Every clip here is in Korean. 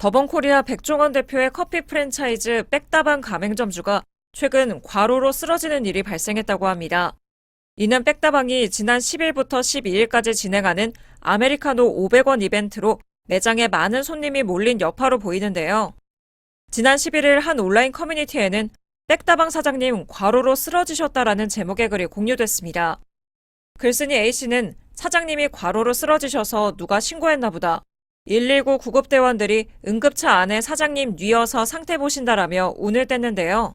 더번코리아 백종원 대표의 커피 프랜차이즈 백다방 가맹점주가 최근 과로로 쓰러지는 일이 발생했다고 합니다. 이는 백다방이 지난 10일부터 12일까지 진행하는 아메리카노 500원 이벤트로 매장에 많은 손님이 몰린 여파로 보이는데요. 지난 11일 한 온라인 커뮤니티에는 백다방 사장님 과로로 쓰러지셨다라는 제목의 글이 공유됐습니다. 글쓴이 A씨는 사장님이 과로로 쓰러지셔서 누가 신고했나 보다. 119 구급대원들이 응급차 안에 사장님 뉘어서 상태 보신다라며 운을 뗐는데요.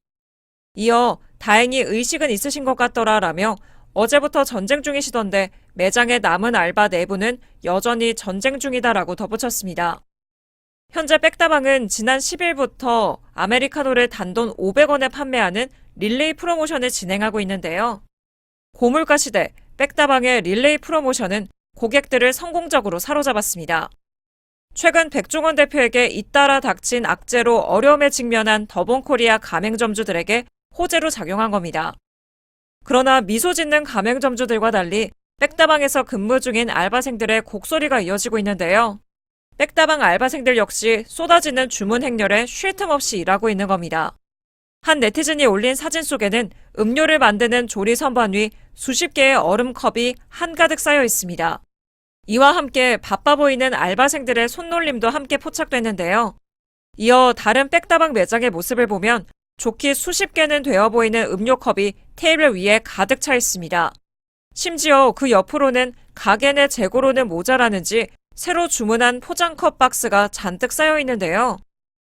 이어 다행히 의식은 있으신 것 같더라 라며 어제부터 전쟁 중이시던데 매장에 남은 알바 내부는 여전히 전쟁 중이다라고 덧붙였습니다. 현재 백다방은 지난 10일부터 아메리카노를 단돈 500원에 판매하는 릴레이 프로모션을 진행하고 있는데요. 고물가 시대 백다방의 릴레이 프로모션은 고객들을 성공적으로 사로잡았습니다. 최근 백종원 대표에게 잇따라 닥친 악재로 어려움에 직면한 더본코리아 가맹점주들에게 호재로 작용한 겁니다. 그러나 미소 짓는 가맹점주들과 달리 백다방에서 근무 중인 알바생들의 곡소리가 이어지고 있는데요. 백다방 알바생들 역시 쏟아지는 주문 행렬에 쉴 틈 없이 일하고 있는 겁니다. 한 네티즌이 올린 사진 속에는 음료를 만드는 조리 선반 위 수십 개의 얼음 컵이 한가득 쌓여 있습니다. 이와 함께 바빠 보이는 알바생들의 손놀림도 함께 포착됐는데요. 이어 다른 백다방 매장의 모습을 보면 좋기 수십 개는 되어 보이는 음료 컵이 테이블 위에 가득 차 있습니다. 심지어 그 옆으로는 가게 내 재고로는 모자라는지 새로 주문한 포장컵 박스가 잔뜩 쌓여 있는데요.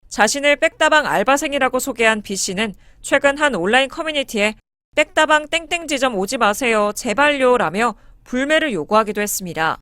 자신을 백다방 알바생이라고 소개한 B 씨는 최근 한 온라인 커뮤니티에 백다방 땡땡 지점 오지 마세요. 제발요. 라며 불매를 요구하기도 했습니다.